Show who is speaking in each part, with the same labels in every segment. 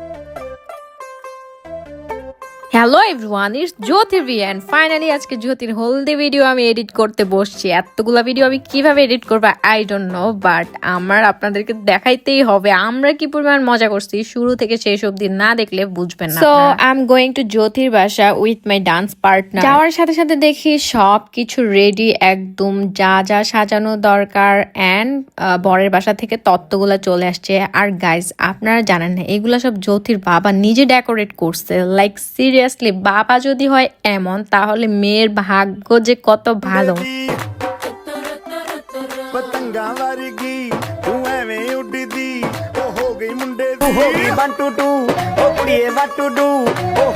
Speaker 1: Thank you. Hello everyone it's জ্যোতির্বি and finally আজকে জ্যোতির হলদি video আমি এডিট করতে বসছি। এতগুলা ভিডিও আমি কীভাবে এডিট করব আই ডোন্ট নো বাট আমার আপনাদেরকে দেখাইতেই হবে। আমরা কি পরিমাণ মজা করছি শুরু থেকে শেষ অবধি না দেখলে বুঝবেন না so I am going to জ্যোতির বাসা উইথ মাই ডান্স পার্টনার যাওয়ার সাথে সাথে দেখি সব কিছু রেডি একদম যা যা সাজানো দরকার অ্যান্ড বরের বাসা থেকে তত্ত্বগুলো চলে আসছে। আর গাইজ আপনারা জানেন না এগুলা সব জ্যোতির বাবা নিজে ডেকোরেট করছে লাইক সিরিয়াসলি বাবা যদি হয় এমন তাহলে মেয়ের ভাগ্য যে কত ভালো।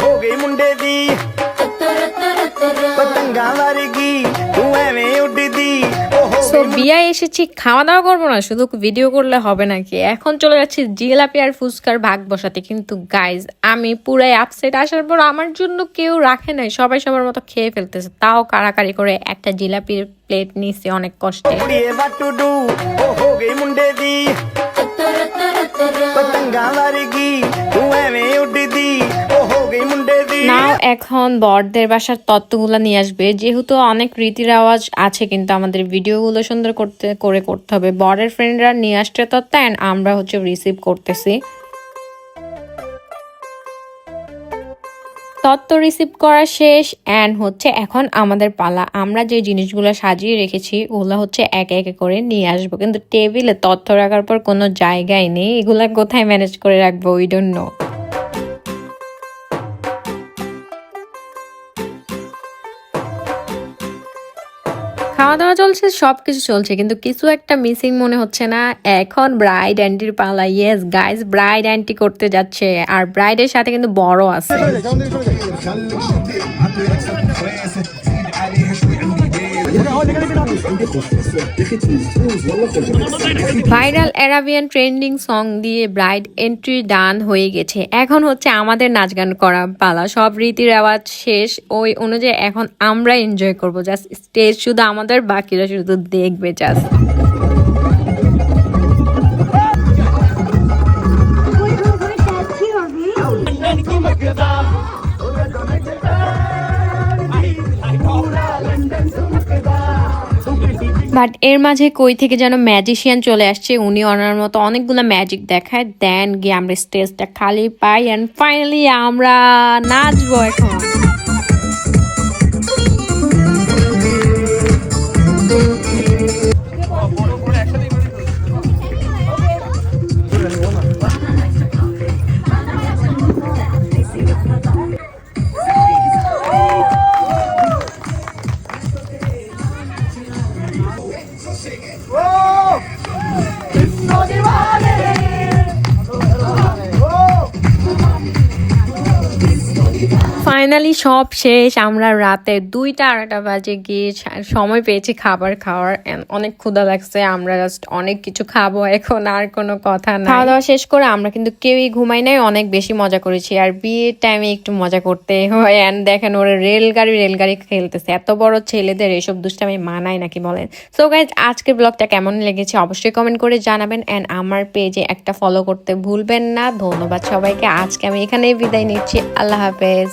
Speaker 2: ਹੋ ਗਈ
Speaker 1: বিয়ায় এসেছি খাওয়া দাওয়া করব না, শুধু ভিডিও করলে হবে নাকি? এখন চলে যাচ্ছি জিলাপি আর ফুচকার ভাগ বসাতে। কিন্তু গাইজ আমি পুরাই আপসেট আসার পর আমার জন্য কেউ রাখে নাই, সবাই সবার মতো খেয়ে ফেলতেছে। তাও কারাকারি করে একটা জিলাপির প্লেট নিছে অনেক কষ্টে। এখন বরদের বাসার তত্ত্বগুলো নিয়ে আসবে। যেহেতু অনেক রীতি রেওয়াজ আছে কিন্তু আমাদের ভিডিওগুলো সুন্দর করতে, করে করতে হবে। বরের ফ্রেন্ডরা নিয়ে আসছে তত্ত্ব অ্যান্ড আমরা হচ্ছে রিসিভ করতেছি। তত্ত্ব রিসিভ করা শেষ অ্যান্ড হচ্ছে এখন আমাদের পালা। আমরা যে জিনিসগুলো সাজিয়ে রেখেছি, ওগুলো হচ্ছে একে একে করে নিয়ে আসব। কিন্তু টেবিলে তথ্য রাখার পর কোনো জায়গায় নেই। এগুলা কোথায় ম্যানেজ করে রাখব? ওই জন্য খাওয়া দাওয়া চলছে সব কিছু চলছে কিন্তু কিছু একটা মিসিং মনে হচ্ছে না এখন ব্রাইড অ্যান্টির পালা ইয়েস গাইস ব্রাইড অ্যান্টি করতে যাচ্ছে আর ব্রাইডের সাথে কিন্তু বড় আছে ভাইরাল অ্যারাবিয়ান ট্রেন্ডিং সং দিয়ে ব্রাইড এন্ট্রি ডান হয়ে গেছে এখন হচ্ছে আমাদের নাচ গান করা পালা সব রীতি রেওয়াজ শেষ ওই অনুযায়ী এখন আমরা এনজয় করব জাস্ট স্টেজ শুধু আমাদের বাকিরা শুধু দেখবে জাস্ট বাট এর মাঝে কই থেকে যেন ম্যাজিশিয়ান চলে আসছে, উনি ওনার মতো অনেকগুলো ম্যাজিক দেখায়। দেন গিয়ে আমরা স্টেজটা খালি পাই অ্যান্ড ফাইনালি আমরা নাচবো এখন। ফাইনালি সব শেষ। আমরা রাতে দুইটা আড়াইটা বাজে গিয়ে সময় পেয়েছি খাবার খাওয়ার অনেক ক্ষুধা লাগছে। আমরা জাস্ট অনেক কিছু খাব এখন, আর কোনো কথা না খাওয়া দাওয়া শেষ করে আমরা কিন্তু কেউই ঘুমাই নাই, অনেক বেশি মজা করেছি। আর বিয়ের টাইমে একটু মজা করতে হয়। অ্যান্ড দেখেন ওরা রেলগাড়ি রেলগাড়ি খেলতেছে। এত বড় ছেলেদের এসব দুষ্টামি মানায় নাকি বলেন? সো গাইজ আজকের ব্লগটা কেমন লেগেছে অবশ্যই কমেন্ট করে জানাবেন। অ্যান্ড আমার পেজে একটা ফলো করতে ভুলবেন না। ধন্যবাদ সবাইকে। আজকে আমি এখানেই বিদায় নিচ্ছি। আল্লাহ হাফেজ।